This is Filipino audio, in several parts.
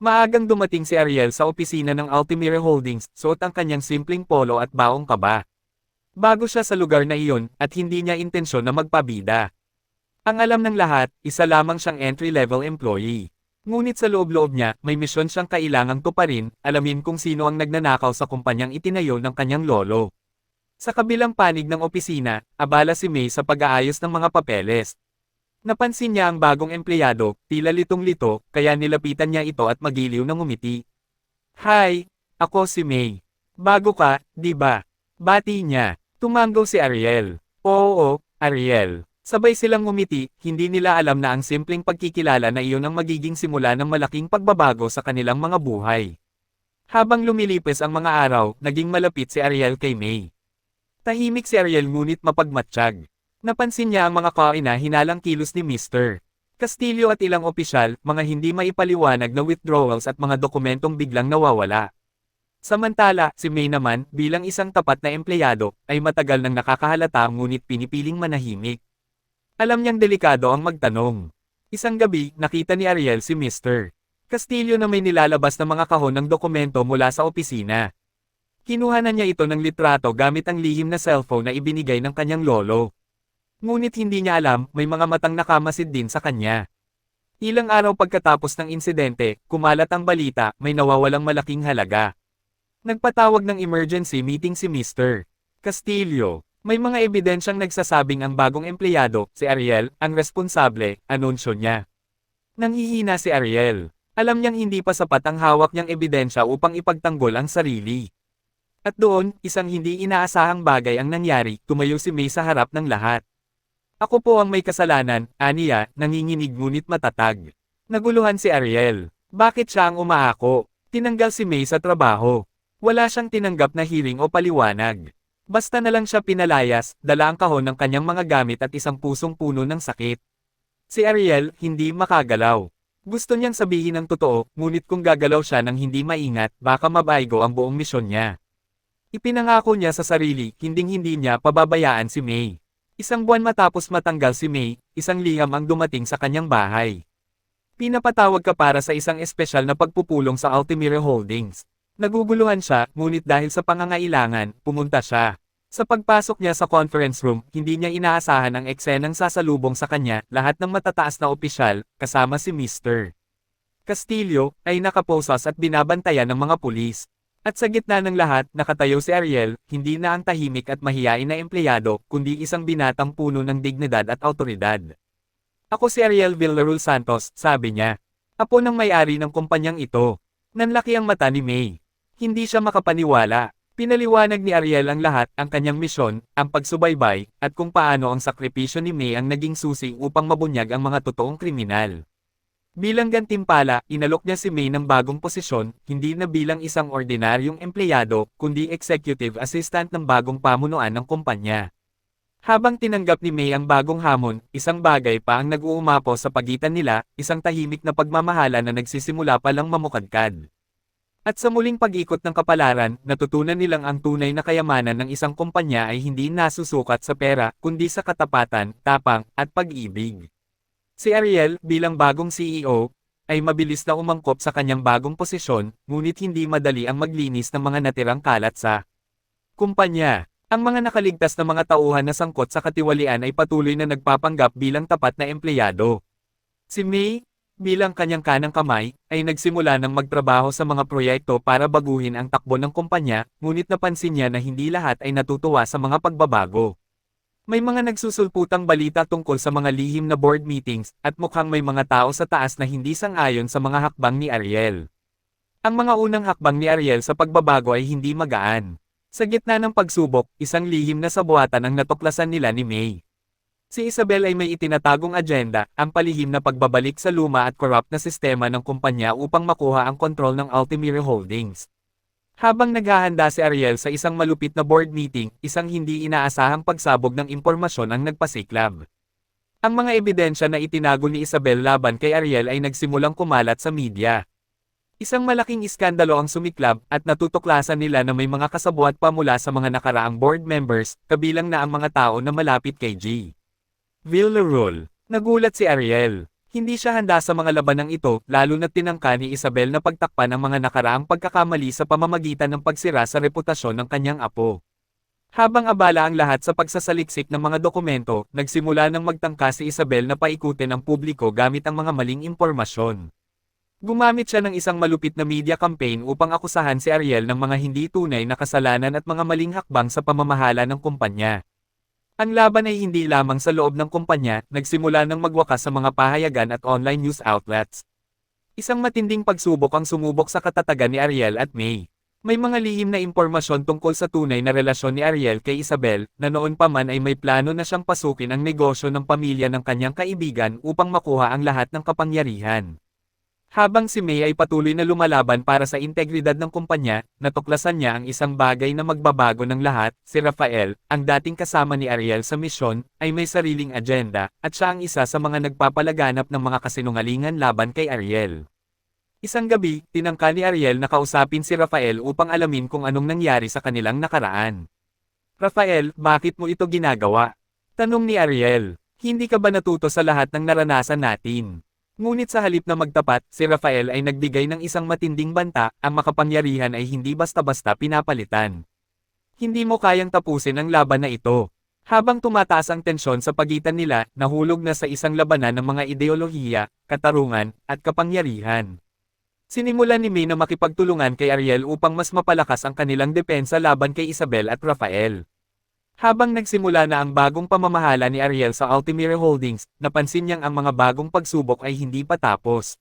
Maagang dumating si Ariel sa opisina ng Altimira Holdings, suot ang kanyang simpleng polo at baong kaba. Bago siya sa lugar na iyon, at hindi niya intensyon na magpabida. Ang alam ng lahat, isa lamang siyang entry-level employee. Ngunit sa loob-loob niya, may misyon siyang kailangang tuparin, alamin kung sino ang nagnanakaw sa kumpanyang itinayo ng kanyang lolo. Sa kabilang panig ng opisina, abala si May sa pag-aayos ng mga papeles. Napansin niya ang bagong empleyado, tila litong-lito, kaya nilapitan niya ito at magiliw ng umiti. Hi, ako si May. Bago ka, di ba? Bati niya. Tumanggaw si Ariel. Oo, Ariel. Sabay silang ngumiti, hindi nila alam na ang simpleng pagkikilala na iyon ang magiging simula ng malaking pagbabago sa kanilang mga buhay. Habang lumilipis ang mga araw, naging malapit si Ariel kay May. Tahimik si Ariel ngunit mapagmatsyag. Napansin niya ang mga kaina hinalang kilos ni Mr. Castillo at ilang opisyal, mga hindi maipaliwanag na withdrawals at mga dokumentong biglang nawawala. Samantala, si May naman, bilang isang tapat na empleyado, ay matagal nang nakakahalata ngunit pinipiling manahimik. Alam niyang delikado ang magtanong. Isang gabi, nakita ni Ariel si Mr. Castillo na may nilalabas na mga kahon ng dokumento mula sa opisina. Kinuha na niya ito ng litrato gamit ang lihim na cellphone na ibinigay ng kanyang lolo. Ngunit hindi niya alam, may mga matang nakamasid din sa kanya. Ilang araw pagkatapos ng insidente, kumalat ang balita, may nawawalang malaking halaga. Nagpatawag ng emergency meeting si Mr. Castillo. May mga ebidensyang nagsasabing ang bagong empleyado, si Ariel, ang responsable, anunsyo niya. Nanghihina si Ariel. Alam niyang hindi pa sapat ang hawak niyang ebidensya upang ipagtanggol ang sarili. At doon, isang hindi inaasahang bagay ang nangyari, tumayo si May sa harap ng lahat. Ako po ang may kasalanan, aniya, nanginginig ngunit matatag. Naguluhan si Ariel. Bakit siya ang umaako? Tinanggal si May sa trabaho. Wala siyang tinanggap na hearing o paliwanag. Basta na lang siya pinalayas, dala ang kahon ng kanyang mga gamit at isang pusong puno ng sakit. Si Ariel, hindi makagalaw. Gusto niyang sabihin ang totoo, ngunit kung gagalaw siya ng hindi maingat, baka mabaigo ang buong misyon niya. Ipinangako niya sa sarili, hinding-hindi niya pababayaan si May. Isang buwan matapos matanggal si May, isang liham ang dumating sa kanyang bahay. Pinapatawag ka para sa isang espesyal na pagpupulong sa Altimira Holdings. Naguguluhan siya, ngunit dahil sa pangangailangan, pumunta siya. Sa pagpasok niya sa conference room, hindi niya inaasahan ang eksenang sasalubong sa kanya, lahat ng matataas na opisyal, kasama si Mr. Castillo, ay nakaposas at binabantayan ng mga pulis. At sa gitna ng lahat, nakatayo si Ariel, hindi na ang tahimik at mahiyain na empleyado, kundi isang binatang puno ng dignidad at autoridad. Ako si Ariel Villarul Santos, sabi niya. Apo ng may-ari ng kumpanyang ito. Nanlaki ang mata ni May. Hindi siya makapaniwala. Pinaliwanag ni Ariel ang lahat, ang kanyang misyon, ang pagsubaybay, at kung paano ang sakripisyo ni May ang naging susi upang mabunyag ang mga totoong kriminal. Bilang gantimpala, inalok niya si May ng bagong posisyon, hindi na bilang isang ordinaryong empleyado, kundi executive assistant ng bagong pamunuan ng kumpanya. Habang tinanggap ni May ang bagong hamon, isang bagay pa ang nag-uumapo sa pagitan nila, isang tahimik na pagmamahala na nagsisimula pa lang mamukadkad. At sa muling pag-ikot ng kapalaran, natutunan nilang ang tunay na kayamanan ng isang kumpanya ay hindi nasusukat sa pera, kundi sa katapatan, tapang, at pag-ibig. Si Ariel, bilang bagong CEO, ay mabilis na umangkop sa kanyang bagong posisyon, ngunit hindi madali ang maglinis ng mga natirang kalat sa kumpanya. Ang mga nakaligtas na mga tauhan na sangkot sa katiwalian ay patuloy na nagpapanggap bilang tapat na empleyado. Si May, bilang kanyang kanang kamay, ay nagsimula ng magtrabaho sa mga proyekto para baguhin ang takbo ng kumpanya, ngunit napansin niya na hindi lahat ay natutuwa sa mga pagbabago. May mga nagsusulputang balita tungkol sa mga lihim na board meetings, at mukhang may mga tao sa taas na hindi sang-ayon sa mga hakbang ni Ariel. Ang mga unang hakbang ni Ariel sa pagbabago ay hindi magaan. Sa gitna ng pagsubok, isang lihim na sabuatan ang natuklasan nila ni May. Si Isabel ay may itinatagong agenda, ang palihim na pagbabalik sa luma at corrupt na sistema ng kumpanya upang makuha ang kontrol ng Altimira Holdings. Habang naghahanda si Ariel sa isang malupit na board meeting, isang hindi inaasahang pagsabog ng impormasyon ang nagpasiklab. Ang mga ebidensya na itinago ni Isabel laban kay Ariel ay nagsimulang kumalat sa media. Isang malaking iskandalo ang sumiklab at natutuklasan nila na may mga kasabuat pa mula sa mga nakaraang board members, kabilang na ang mga tao na malapit kay G. Villarul. Nagulat si Ariel. Hindi siya handa sa mga labanang ito, lalo na tinangka ni Isabel na pagtakpan ang mga nakaraang pagkakamali sa pamamagitan ng pagsira sa reputasyon ng kanyang apo. Habang abala ang lahat sa pagsasaliksik ng mga dokumento, nagsimula ng magtangka si Isabel na paikutin ang publiko gamit ang mga maling impormasyon. Gumamit siya ng isang malupit na media campaign upang akusahan si Ariel ng mga hindi tunay na kasalanan at mga maling hakbang sa pamamahala ng kumpanya. Ang laban ay hindi lamang sa loob ng kumpanya, nagsimula ng magwakas sa mga pahayagan at online news outlets. Isang matinding pagsubok ang sumubok sa katatagan ni Ariel at May. May mga lihim na impormasyon tungkol sa tunay na relasyon ni Ariel kay Isabel, na noon pa man ay may plano na siyang pasukin ang negosyo ng pamilya ng kanyang kaibigan upang makuha ang lahat ng kapangyarihan. Habang si May ay patuloy na lumalaban para sa integridad ng kumpanya, natuklasan niya ang isang bagay na magbabago ng lahat, si Rafael, ang dating kasama ni Ariel sa misyon, ay may sariling agenda, at siya ang isa sa mga nagpapalaganap ng mga kasinungalingan laban kay Ariel. Isang gabi, tinangka ni Ariel na kausapin si Rafael upang alamin kung anong nangyari sa kanilang nakaraan. Rafael, bakit mo ito ginagawa? Tanong ni Ariel, hindi ka ba natuto sa lahat ng naranasan natin? Ngunit sa halip na magtapat, si Rafael ay nagbigay ng isang matinding banta, ang makapangyarihan ay hindi basta-basta pinapalitan. Hindi mo kayang tapusin ang laban na ito. Habang tumataas ang tensyon sa pagitan nila, nahulog na sa isang labanan ng mga ideolohiya, katarungan, at kapangyarihan. Sinimulan ni May na makipagtulungan kay Ariel upang mas mapalakas ang kanilang depensa laban kay Isabel at Rafael. Habang nagsimula na ang bagong pamamahala ni Ariel sa Altimira Holdings, napansin niyang ang mga bagong pagsubok ay hindi pa tapos.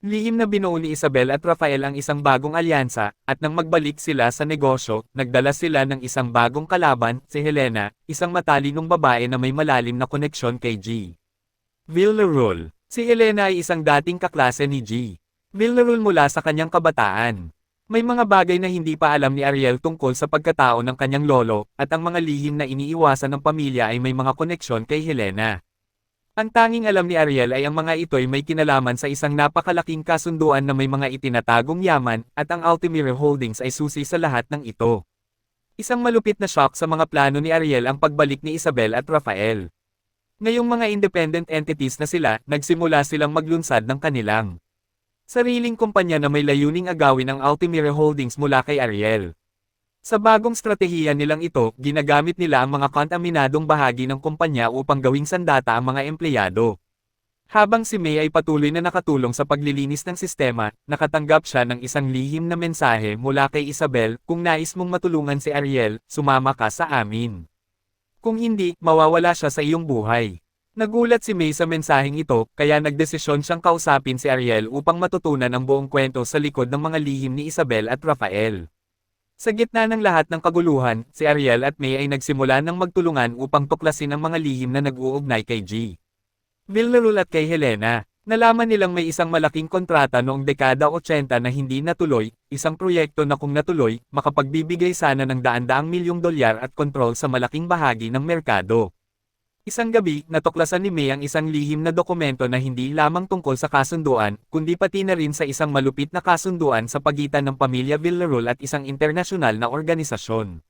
Lihim na binuo ni Isabel at Rafael ang isang bagong alyansa, at nang magbalik sila sa negosyo, nagdala sila ng isang bagong kalaban, si Helena, isang matalinong babae na may malalim na koneksyon kay G. Villarul. Si Helena ay isang dating kaklase ni G. Villarul mula sa kanyang kabataan. May mga bagay na hindi pa alam ni Ariel tungkol sa pagkatao ng kanyang lolo, at ang mga lihim na iniiwasan ng pamilya ay may mga koneksyon kay Helena. Ang tanging alam ni Ariel ay ang mga ito'y may kinalaman sa isang napakalaking kasunduan na may mga itinatagong yaman, at ang Altimira Holdings ay susi sa lahat ng ito. Isang malupit na shock sa mga plano ni Ariel ang pagbalik ni Isabel at Rafael. Ngayong mga independent entities na sila, nagsimula silang maglunsad ng kanilang Sariling kumpanya na may layuning agawin ang Altimira Holdings mula kay Ariel. Sa bagong strategiya nilang ito, ginagamit nila ang mga kontaminadong bahagi ng kumpanya upang gawing sandata ang mga empleyado. Habang si May ay patuloy na nakatulong sa paglilinis ng sistema, nakatanggap siya ng isang lihim na mensahe mula kay Isabel, kung nais mong matulungan si Ariel, sumama ka sa amin. Kung hindi, mawawala siya sa iyong buhay. Nagulat si May sa mensaheng ito, kaya nagdesisyon siyang kausapin si Ariel upang matutunan ang buong kwento sa likod ng mga lihim ni Isabel at Rafael. Sa gitna ng lahat ng kaguluhan, si Ariel at May ay nagsimula ng magtulungan upang tuklasin ang mga lihim na nag-uugnay kay G. Villarul at kay Helena. Nalaman nilang may isang malaking kontrata noong dekada 80 na hindi natuloy, isang proyekto na kung natuloy, makapagbibigay sana ng daan-daang milyong dolyar at kontrol sa malaking bahagi ng merkado. Isang gabi, natuklasan ni May ang isang lihim na dokumento na hindi lamang tungkol sa kasunduan, kundi pati na rin sa isang malupit na kasunduan sa pagitan ng pamilya Villarul at isang internasyonal na organisasyon.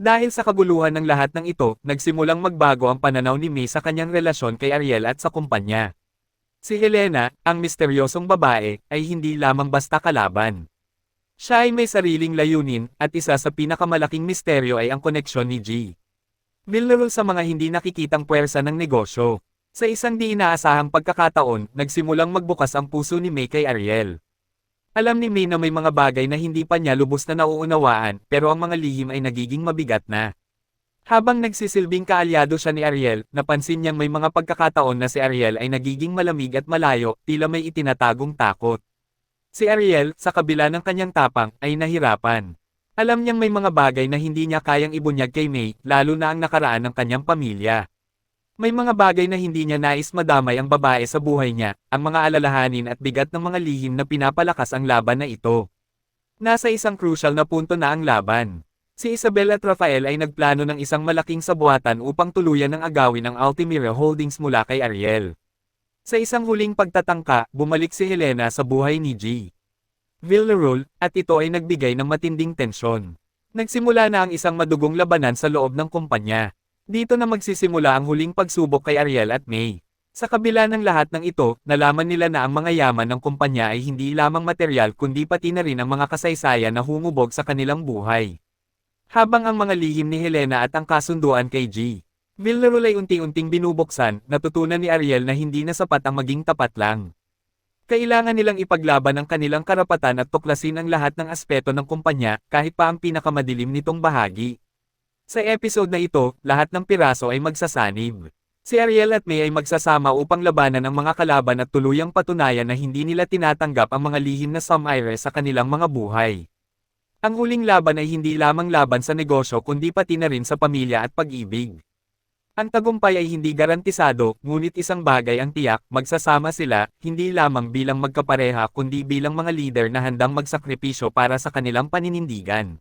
Dahil sa kaguluhan ng lahat ng ito, nagsimulang magbago ang pananaw ni May sa kanyang relasyon kay Ariel at sa kumpanya. Si Helena, ang misteryosong babae, ay hindi lamang basta kalaban. Siya ay may sariling layunin, at isa sa pinakamalaking misteryo ay ang koneksyon ni G. Villarul sa mga hindi nakikitang puwersa ng negosyo. Sa isang di inaasahang pagkakataon, nagsimulang magbukas ang puso ni May kay Ariel. Alam ni May na may mga bagay na hindi pa niya lubos na nauunawaan, pero ang mga lihim ay nagiging mabigat na. Habang nagsisilbing kaalyado siya ni Ariel, napansin niyang may mga pagkakataon na si Ariel ay nagiging malamig at malayo, tila may itinatagong takot. Si Ariel, sa kabila ng kanyang tapang, ay nahirapan. Alam niyang may mga bagay na hindi niya kayang ibunyag kay May, lalo na ang nakaraan ng kanyang pamilya. May mga bagay na hindi niya nais madamay ang babae sa buhay niya, ang mga alalahanin at bigat ng mga lihim na pinapalakas ang laban na ito. Nasa isang crucial na punto na ang laban. Si Isabel at Rafael ay nagplano ng isang malaking sabuatan upang tuluyan ng agawin ang Altimira Holdings mula kay Ariel. Sa isang huling pagtatangka, bumalik si Helena sa buhay ni G. Villarul, at ito ay nagbigay ng matinding tensyon. Nagsimula na ang isang madugong labanan sa loob ng kumpanya. Dito na magsisimula ang huling pagsubok kay Ariel at May. Sa kabila ng lahat ng ito, nalaman nila na ang mga yaman ng kumpanya ay hindi lamang material kundi pati na rin ang mga kasaysayan na humubog sa kanilang buhay. Habang ang mga lihim ni Helena at ang kasunduan kay G. Villarol ay unti-unting binubuksan, natutunan ni Ariel na hindi na sapat ang maging tapat lang. Kailangan nilang ipaglaban ang kanilang karapatan at tuklasin ang lahat ng aspeto ng kumpanya, kahit pa ang pinakamadilim nitong bahagi. Sa episode na ito, lahat ng piraso ay magsasanib. Si Ariel at May ay magsasama upang labanan ang mga kalaban at tuluyang patunayan na hindi nila tinatanggap ang mga lihim na Samire sa kanilang mga buhay. Ang huling laban ay hindi lamang laban sa negosyo kundi pati na rin sa pamilya at pag-ibig. Ang tagumpay ay hindi garantisado, ngunit isang bagay ang tiyak, magsasama sila, hindi lamang bilang magkapareha kundi bilang mga leader na handang magsakripisyo para sa kanilang paninindigan.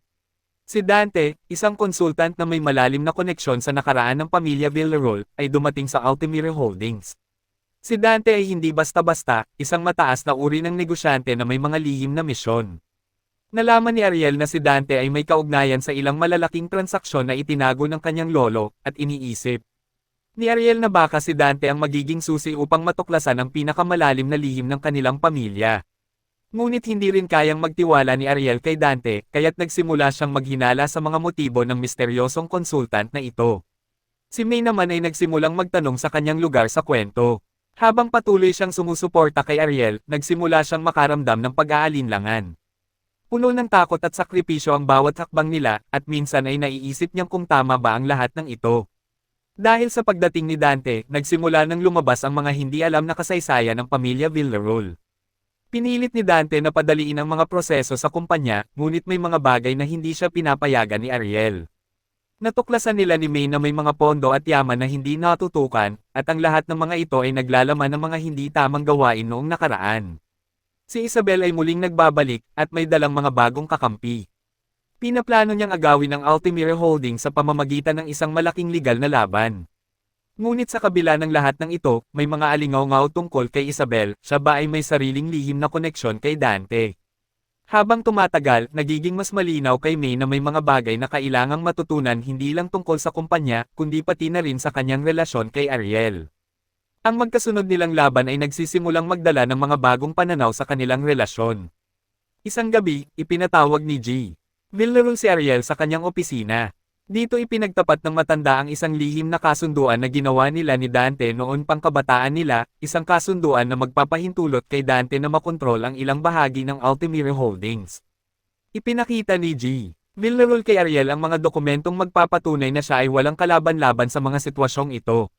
Si Dante, isang konsultant na may malalim na koneksyon sa nakaraan ng pamilya Villarol, ay dumating sa Altamira Holdings. Si Dante ay hindi basta-basta, isang mataas na uri ng negosyante na may mga lihim na misyon. Nalaman ni Ariel na si Dante ay may kaugnayan sa ilang malalaking transaksyon na itinago ng kanyang lolo, at iniisip. Ni Ariel na baka si Dante ang magiging susi upang matuklasan ang pinakamalalim na lihim ng kanilang pamilya. Ngunit hindi rin kayang magtiwala ni Ariel kay Dante, kaya't nagsimula siyang maghinala sa mga motibo ng misteryosong konsultant na ito. Si May naman ay nagsimulang magtanong sa kanyang lugar sa kwento. Habang patuloy siyang sumusuporta kay Ariel, nagsimula siyang makaramdam ng pag-aalinlangan. Puno ng takot at sakripisyo ang bawat hakbang nila, at minsan ay naiisip niyang kung tama ba ang lahat ng ito. Dahil sa pagdating ni Dante, nagsimula nang lumabas ang mga hindi alam na kasaysayan ng pamilya Villarol. Pinilit ni Dante na padaliin ang mga proseso sa kumpanya, ngunit may mga bagay na hindi siya pinapayagan ni Ariel. Natuklasan nila ni May na may mga pondo at yaman na hindi natutukan, at ang lahat ng mga ito ay naglalaman ng mga hindi tamang gawain noong nakaraan. Si Isabel ay muling nagbabalik, at may dalang mga bagong kakampi. Pinaplano niyang agawin ang Altamira Holdings sa pamamagitan ng isang malaking legal na laban. Ngunit sa kabila ng lahat ng ito, may mga alingaw-ngaw tungkol kay Isabel, siya ba ay may sariling lihim na koneksyon kay Dante. Habang tumatagal, nagiging mas malinaw kay May na may mga bagay na kailangang matutunan hindi lang tungkol sa kumpanya, kundi pati na rin sa kanyang relasyon kay Ariel. Ang magkasunod nilang laban ay nagsisimulang magdala ng mga bagong pananaw sa kanilang relasyon. Isang gabi, ipinatawag ni G. Villarol si Ariel sa kanyang opisina. Dito ipinagtapat ng matanda ang isang lihim na kasunduan na ginawa nila ni Dante noon pang kabataan nila, isang kasunduan na magpapahintulot kay Dante na makontrol ang ilang bahagi ng Altamira Holdings. Ipinakita ni G. Villarol kay Ariel ang mga dokumentong magpapatunay na siya ay walang kalaban-laban sa mga sitwasyong ito.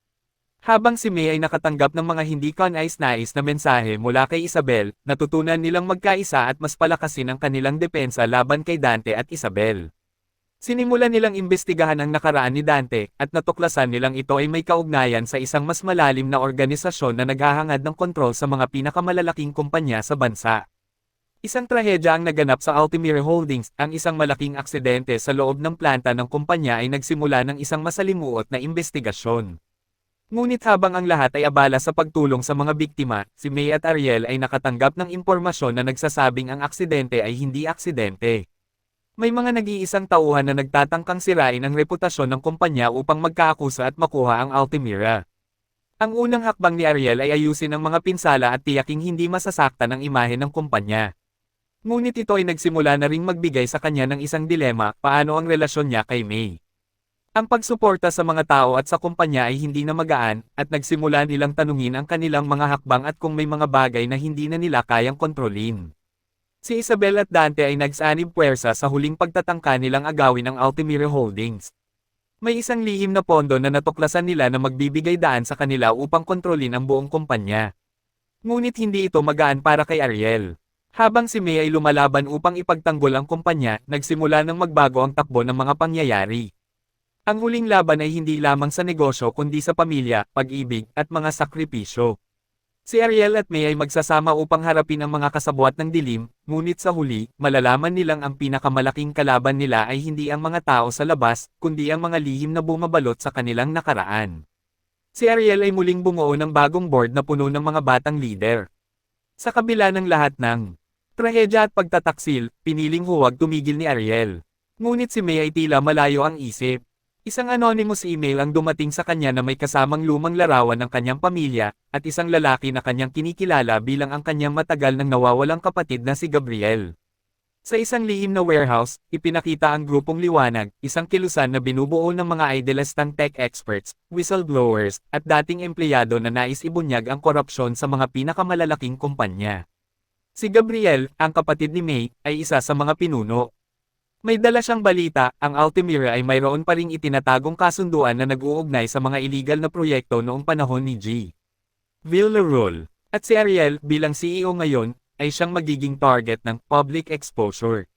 Habang si May ay nakatanggap ng mga hindi kanais-nais na mensahe mula kay Isabel, natutunan nilang magkaisa at mas palakasin ang kanilang depensa laban kay Dante at Isabel. Sinimulan nilang imbestigahan ang nakaraan ni Dante, at natuklasan nilang ito ay may kaugnayan sa isang mas malalim na organisasyon na naghahangad ng kontrol sa mga pinakamalalaking kumpanya sa bansa. Isang trahedya ang naganap sa Altamira Holdings, ang isang malaking aksidente sa loob ng planta ng kumpanya ay nagsimula ng isang masalimuot na investigasyon. Ngunit habang ang lahat ay abala sa pagtulong sa mga biktima, si May at Ariel ay nakatanggap ng impormasyon na nagsasabing ang aksidente ay hindi aksidente. May mga nag-iisang tauhan na nagtatangkang sirain ang reputasyon ng kumpanya upang magkaakusa at makuha ang Altamira. Ang unang hakbang ni Ariel ay ayusin ang mga pinsala at tiyaking hindi masasaktan ang imahe ng kumpanya. Ngunit ito ay nagsimula na ring magbigay sa kanya ng isang dilema, paano ang relasyon niya kay May. Ang pagsuporta sa mga tao at sa kumpanya ay hindi na magaan, at nagsimula nilang tanungin ang kanilang mga hakbang at kung may mga bagay na hindi na nila kayang kontrolin. Si Isabel at Dante ay nagsanib puwersa sa huling pagtatangka nilang agawin ang Altamira Holdings. May isang lihim na pondo na natuklasan nila na magbibigay daan sa kanila upang kontrolin ang buong kumpanya. Ngunit hindi ito magaan para kay Ariel. Habang si May ay lumalaban upang ipagtanggol ang kumpanya, nagsimula ng magbago ang takbo ng mga pangyayari. Ang huling laban ay hindi lamang sa negosyo kundi sa pamilya, pag-ibig, at mga sakripisyo. Si Ariel at May ay magsasama upang harapin ang mga kasabwat ng dilim, ngunit sa huli, malalaman nilang ang pinakamalaking kalaban nila ay hindi ang mga tao sa labas, kundi ang mga lihim na bumabalot sa kanilang nakaraan. Si Ariel ay muling bumuo ng bagong board na puno ng mga batang leader. Sa kabila ng lahat ng trahedya at pagtataksil, piniling huwag tumigil ni Ariel. Ngunit si May ay tila malayo ang isip. Isang anonymous email ang dumating sa kanya na may kasamang lumang larawan ng kanyang pamilya, at isang lalaki na kanyang kinikilala bilang ang kanyang matagal nang nawawalang kapatid na si Gabriel. Sa isang lihim na warehouse, ipinakita ang grupong liwanag, isang kilusan na binubuo ng mga idealistang tech experts, whistleblowers, at dating empleyado na nais ibunyag ang korupsyon sa mga pinakamalalaking kumpanya. Si Gabriel, ang kapatid ni May, ay isa sa mga pinuno. May dala siyang balita, ang Altamira ay mayroon pa ring itinatagong kasunduan na nag-uugnay sa mga illegal na proyekto noong panahon ni G. Villarreal. At si Ariel, bilang CEO ngayon, ay siyang magiging target ng public exposure.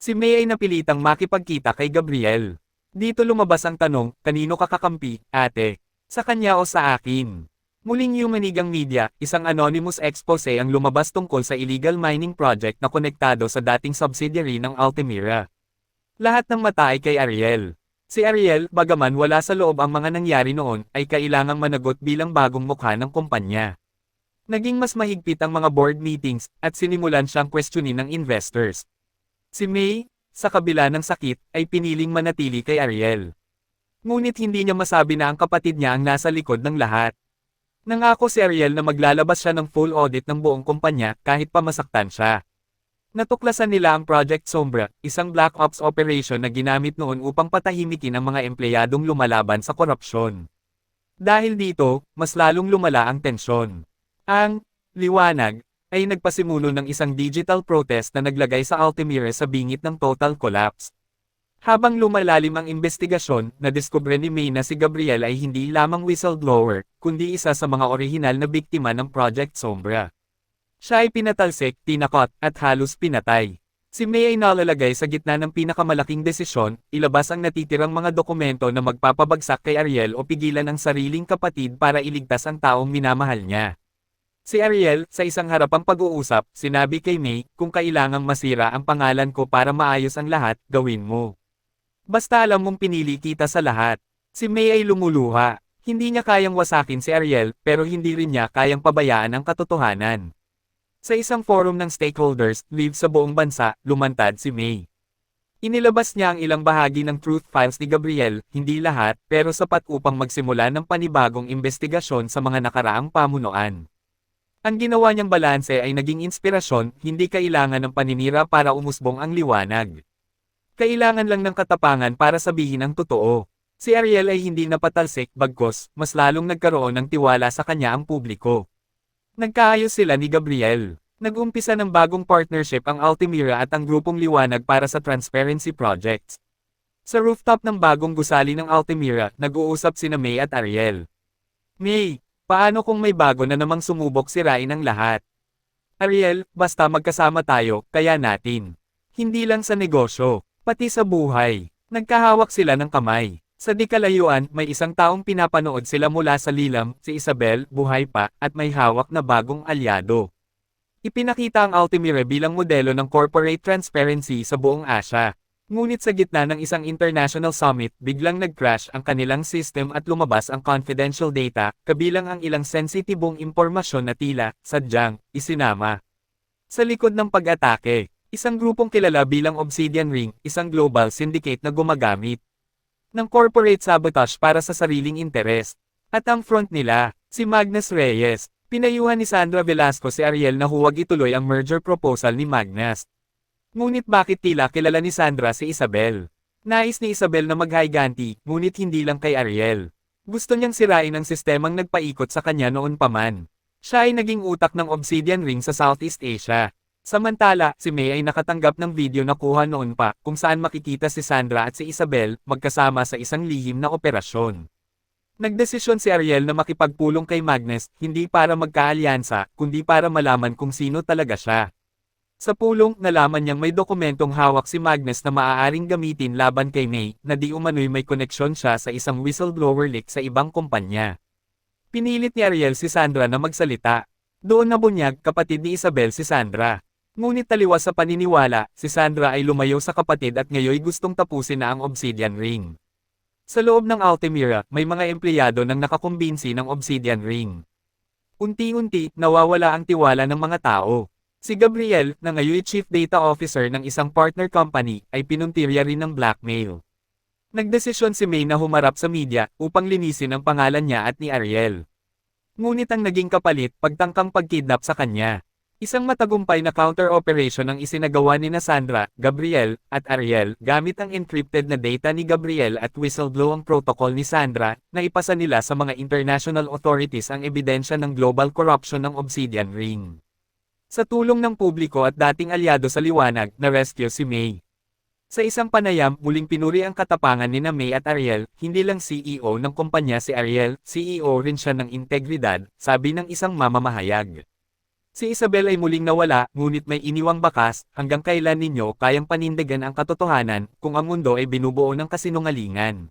Si May ay napilitang makipagkita kay Gabriel. Dito lumabas ang tanong, kanino ka kakampi, ate? Sa kanya o sa akin? Muling Humanigang Media, isang anonymous expose ang lumabas tungkol sa illegal mining project na konektado sa dating subsidiary ng Altamira. Lahat ng mata ay kay Ariel. Si Ariel, bagaman wala sa loob ang mga nangyari noon, ay kailangang managot bilang bagong mukha ng kumpanya. Naging mas mahigpit ang mga board meetings, at sinimulan siyang questionin ng investors. Si May, sa kabila ng sakit, ay piniling manatili kay Ariel. Ngunit hindi niya masabi na ang kapatid niya ang nasa likod ng lahat. Nangako si Ariel na maglalabas siya ng full audit ng buong kumpanya kahit pa masaktan siya. Natuklasan nila ang Project Sombra, isang black ops operation na ginamit noon upang patahimikin ang mga empleyadong lumalaban sa korupsyon. Dahil dito, mas lalong lumala ang tensyon. Ang liwanag ay nagpasimulo ng isang digital protest na naglagay sa Altamira sa bingit ng total collapse. Habang lumalalim ang investigasyon, nadiskubre ni May na si Gabriel ay hindi lamang whistleblower, kundi isa sa mga orihinal na biktima ng Project Sombra. Siya ay pinatalsik, tinakot, at halos pinatay. Si May ay nalalagay sa gitna ng pinakamalaking desisyon, ilabas ang natitirang mga dokumento na magpapabagsak kay Ariel o pigilan ang sariling kapatid para iligtas ang taong minamahal niya. Si Ariel, sa isang harapang pag-uusap, sinabi kay May, kung kailangang masira ang pangalan ko para maayos ang lahat, gawin mo. Basta alam mong pinili kita sa lahat. Si May ay lumuluha. Hindi niya kayang wasakin si Ariel, pero hindi rin niya kayang pabayaan ang katotohanan. Sa isang forum ng stakeholders, live sa buong bansa, lumantad si May. Inilabas niya ang ilang bahagi ng truth files ni Gabriel, hindi lahat, pero sapat upang magsimula ng panibagong investigasyon sa mga nakaraang pamunuan. Ang ginawa niyang balanse ay naging inspirasyon, hindi kailangan ng paninira para umusbong ang liwanag. Kailangan lang ng katapangan para sabihin ang totoo. Si Ariel ay hindi napatalsik, bagkos, mas lalong nagkaroon ng tiwala sa kanya ang publiko. Nagkaayos sila ni Gabriel. Nag-umpisa ng bagong partnership ang Altamira at ang grupong liwanag para sa Transparency Projects. Sa rooftop ng bagong gusali ng Altamira, nag-uusap sina May at Ariel. May, paano kung may bago na namang sumubok sirain ang lahat? Ariel, basta magkasama tayo, kaya natin. Hindi lang sa negosyo, pati sa buhay. Nagkahawak sila ng kamay. Sa di kalayuan, may isang taong pinapanood sila mula sa lilam, si Isabel, buhay pa, at may hawak na bagong alyado. Ipinakita ang Altamira bilang modelo ng corporate transparency sa buong Asia. Ngunit sa gitna ng isang international summit, biglang nag-crash ang kanilang system at lumabas ang confidential data, kabilang ang ilang sensitibong impormasyon na tila, sadyang, isinama. Sa likod ng pag-atake, isang grupong kilala bilang Obsidian Ring, isang global syndicate na gumagamit ng corporate sabotage para sa sariling interes. At ang front nila, si Magnus Reyes, pinayuhan ni Sandra Velasco si Ariel na huwag ituloy ang merger proposal ni Magnus. Ngunit bakit tila kilala ni Sandra si Isabel? Nais ni Isabel na maghiganti, ngunit hindi lang kay Ariel. Gusto niyang sirain ang sistemang nagpaikot sa kanya noon pa man. Siya ay naging utak ng Obsidian Ring sa Southeast Asia. Samantala, si May ay nakatanggap ng video na kuha noon pa, kung saan makikita si Sandra at si Isabel, magkasama sa isang lihim na operasyon. Nagdesisyon si Ariel na makipagpulong kay Magnus, hindi para magkaalyansa, kundi para malaman kung sino talaga siya. Sa pulong, nalaman niyang may dokumentong hawak si Magnus na maaaring gamitin laban kay May, na di umano'y may koneksyon siya sa isang whistleblower leak sa ibang kumpanya. Pinilit ni Ariel si Sandra na magsalita. Doon nabunyag kapatid ni Isabel si Sandra. Ngunit taliwas sa paniniwala, si Sandra ay lumayo sa kapatid at ngayoy gustong tapusin na ang Obsidian Ring. Sa loob ng Altamira, may mga empleyado nang nakakumbinsi ng Obsidian Ring. Unti-unti, nawawala ang tiwala ng mga tao. Si Gabriel, na ngayoy Chief Data Officer ng isang partner company, ay pinuntirya rin ng blackmail. Nagdesisyon si May na humarap sa media upang linisin ang pangalan niya at ni Ariel. Ngunit ang naging kapalit pagtangkang pagkidnap sa kanya. Isang matagumpay na counter-operation ang isinagawa ni na Sandra, Gabriel, at Ariel gamit ang encrypted na data ni Gabriel at whistleblowing protocol ni Sandra na ipasa nila sa mga international authorities ang ebidensya ng global corruption ng Obsidian Ring. Sa tulong ng publiko at dating alyado sa liwanag, na-rescue si May. Sa isang panayam, muling pinuri ang katapangan ni na May at Ariel, hindi lang CEO ng kumpanya si Ariel, CEO rin siya ng integridad, sabi ng isang mamamahayag. Si Isabel ay muling nawala, ngunit may iniwang bakas, hanggang kailan ninyo kayang panindigan ang katotohanan, kung ang mundo ay binubuo ng kasinungalingan.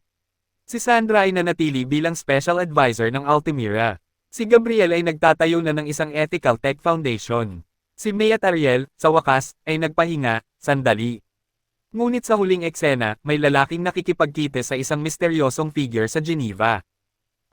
Si Sandra ay nanatili bilang special advisor ng Altamira. Si Gabriel ay nagtatayo na ng isang ethical tech foundation. Si May at Ariel, sa wakas, ay nagpahinga, sandali. Ngunit sa huling eksena, may lalaking nakikipagkite sa isang misteryosong figure sa Geneva.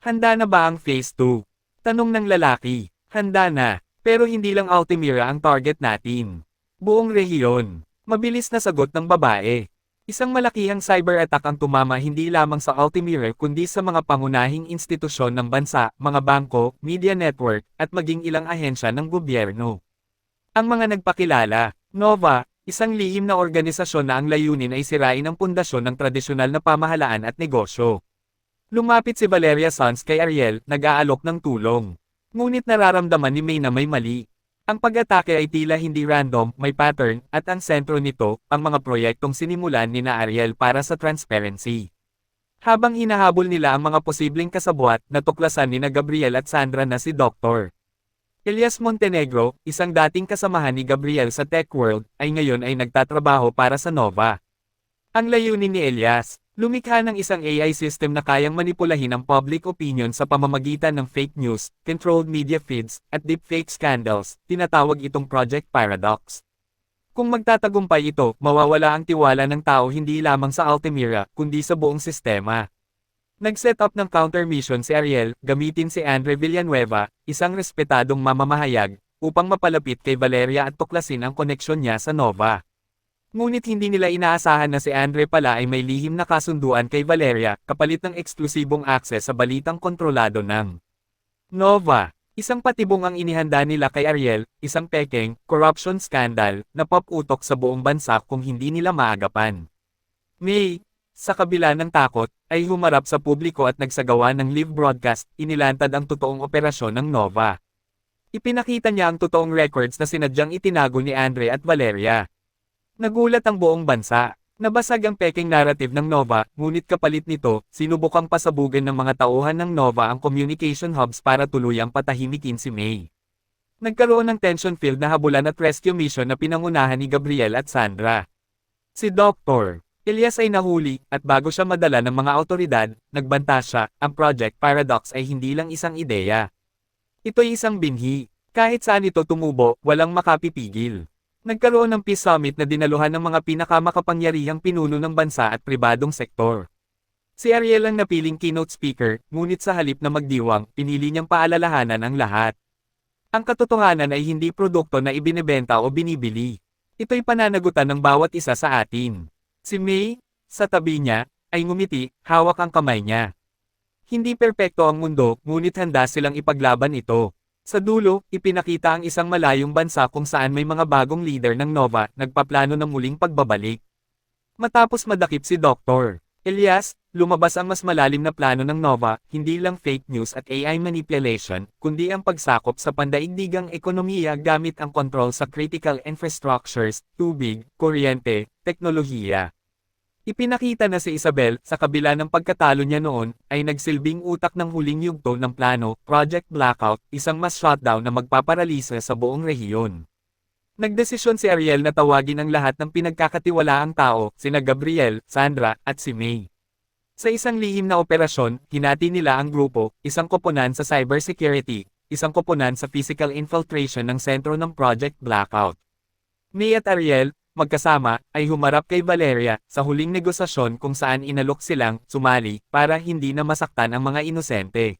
Handa na ba ang Phase 2? Tanong ng lalaki. Handa na. Pero hindi lang Altamira ang target natin. Buong rehiyon. Mabilis na sagot ng babae. Isang malakihang cyber attack ang tumama hindi lamang sa Altamira kundi sa mga pangunahing institusyon ng bansa, mga bangko, media network, at maging ilang ahensya ng gobyerno. Ang mga nagpakilala, Nova, isang lihim na organisasyon na ang layunin ay sirain ang pundasyon ng tradisyonal na pamahalaan at negosyo. Lumapit si Valeria Sanz kay Ariel, nag-aalok ng tulong. Ngunit nararamdaman ni May na may mali. Ang pag-atake ay tila hindi random, may pattern, at ang sentro nito, ang mga proyektong sinimulan ni na Ariel para sa transparency. Habang hinahabol nila ang mga posibleng kasabwat, natuklasan ni na Gabriel at Sandra na si Dr. Elias Montenegro, isang dating kasamahan ni Gabriel sa tech world, ay ngayon ay nagtatrabaho para sa Nova. Ang layunin ni Elias, lumikha ng isang AI system na kayang manipulahin ang public opinion sa pamamagitan ng fake news, controlled media feeds, at deepfake scandals, tinatawag itong Project Paradox. Kung magtatagumpay ito, mawawala ang tiwala ng tao hindi lamang sa Altamira, kundi sa buong sistema. Nag-set up ng counter-mission si Ariel, gamitin si Andre Villanueva, isang respetadong mamamahayag, upang mapalapit kay Valeria at tuklasin ang koneksyon niya sa Nova. Ngunit hindi nila inaasahan na si Andre pala ay may lihim na kasunduan kay Valeria, kapalit ng eksklusibong akses sa balitang kontrolado ng Nova. Isang patibong ang inihanda nila kay Ariel, isang pekeng, corruption scandal, na paputok sa buong bansa kung hindi nila maagapan. May, sa kabila ng takot, ay humarap sa publiko at nagsagawa ng live broadcast, inilantad ang totoong operasyon ng Nova. Ipinakita niya ang totoong records na sinadyang itinago ni Andre at Valeria. Nagulat ang buong bansa. Nabasag ang peking narrative ng Nova, ngunit kapalit nito, sinubukang pasabugan ng mga tauhan ng Nova ang communication hubs para tuluyang patahimikin si May. Nagkaroon ng tension-filled na habulan at rescue mission na pinangunahan ni Gabriel at Sandra. Si Dr. Elias ay nahuli, at bago siya madala ng mga autoridad, nagbanta siya, ang Project Paradox ay hindi lang isang ideya. Ito'y isang binhi. Kahit saan ito tumubo, walang makapipigil. Nagkaroon ng Peace Summit na dinaluhan ng mga pinakamakapangyarihang pinuno ng bansa at pribadong sektor. Si Ariel ang napiling keynote speaker, ngunit sa halip na magdiwang, pinili niyang paalalahanan ang lahat. Ang katotohanan ay hindi produkto na ibinebenta o binibili. Ito'y pananagutan ng bawat isa sa atin. Si May, sa tabi niya, ay ngumiti, hawak ang kamay niya. Hindi perpekto ang mundo, ngunit handa silang ipaglaban ito. Sa dulo, ipinakita ang isang malayong bansa kung saan may mga bagong leader ng Nova, nagpaplano ng muling pagbabalik. Matapos madakip si Dr. Elias, lumabas ang mas malalim na plano ng Nova, hindi lang fake news at AI manipulation, kundi ang pagsakop sa pandaigdigang ekonomiya gamit ang kontrol sa critical infrastructures, tubig, kuryente, teknolohiya. Ipinakita na si Isabel, sa kabila ng pagkatalo niya noon, ay nagsilbing utak ng huling yugto ng plano, Project Blackout, isang mass shutdown na magpaparalisa sa buong rehiyon. Nagdesisyon si Ariel na tawagin ang lahat ng pinagkakatiwalaang tao, sina Gabriel, Sandra, at si May. Sa isang lihim na operasyon, hinati nila ang grupo, isang koponan sa cybersecurity, isang koponan sa physical infiltration ng sentro ng Project Blackout. May at Ariel, magkasama, ay humarap kay Valeria sa huling negosasyon kung saan inalok silang sumali para hindi na masaktan ang mga inosente.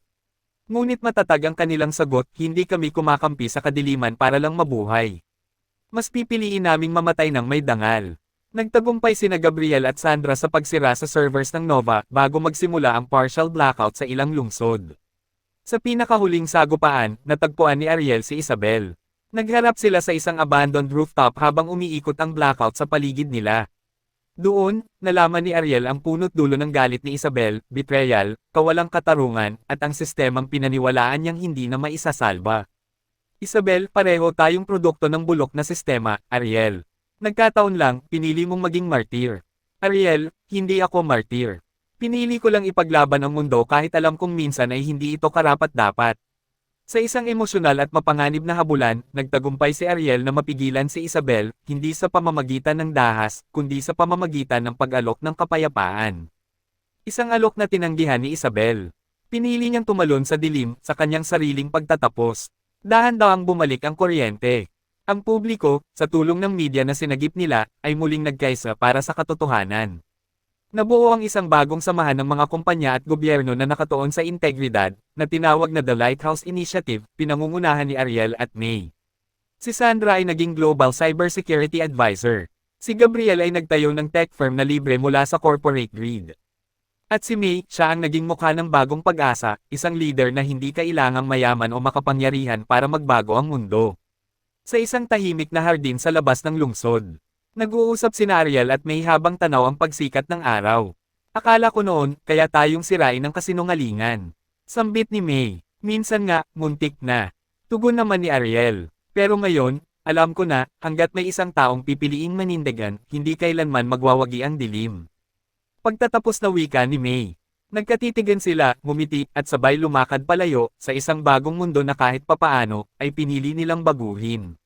Ngunit matatag ang kanilang sagot, hindi kami kumakampi sa kadiliman para lang mabuhay. Mas pipiliin naming mamatay ng may dangal. Nagtagumpay sina Gabriel at Sandra sa pagsira sa servers ng Nova bago magsimula ang partial blackout sa ilang lungsod. Sa pinakahuling sagupaan, natagpuan ni Ariel si Isabel. Nagharap sila sa isang abandoned rooftop habang umiikot ang blackout sa paligid nila. Doon, nalaman ni Ariel ang punot dulo ng galit ni Isabel, betrayal, kawalang katarungan, at ang sistemang pinaniwalaan niyang hindi na maisasalba. Isabel, pareho tayong produkto ng bulok na sistema, Ariel. Nagkataon lang, pinili mong maging martir. Ariel, hindi ako martir. Pinili ko lang ipaglaban ang mundo kahit alam kong minsan ay hindi ito karapat-dapat. Sa isang emosyonal at mapanganib na habulan, nagtagumpay si Ariel na mapigilan si Isabel, hindi sa pamamagitan ng dahas, kundi sa pamamagitan ng pag-alok ng kapayapaan. Isang alok na tinanggihan ni Isabel. Pinili niyang tumalon sa dilim, sa kanyang sariling pagtatapos. Dahan-dahang bumalik ang kuryente. Ang publiko, sa tulong ng media na sinagip nila, ay muling nagkaisa para sa katotohanan. Nabuo ang isang bagong samahan ng mga kumpanya at gobyerno na nakatuon sa integridad, na tinawag na The Lighthouse Initiative, pinangungunahan ni Ariel at May. Si Sandra ay naging Global Cybersecurity Advisor. Si Gabriel ay nagtayo ng tech firm na libre mula sa corporate greed. At si May, siya ang naging mukha ng bagong pag-asa, isang leader na hindi kailangang mayaman o makapangyarihan para magbago ang mundo. Sa isang tahimik na hardin sa labas ng lungsod. Nag-uusap si Ariel at may habang tanaw ang pagsikat ng araw. Akala ko noon, kaya tayong sirain ng kasinungalingan. Sambit ni May. Minsan nga, muntik na. Tugon naman ni Ariel. Pero ngayon, alam ko na, hanggat may isang taong pipiliing manindigan, hindi kailanman magwawagi ang dilim. Pagtatapos na wika ni May. Nagkatitigan sila, ngumiti, at sabay lumakad palayo, sa isang bagong mundo na kahit papaano, ay pinili nilang baguhin.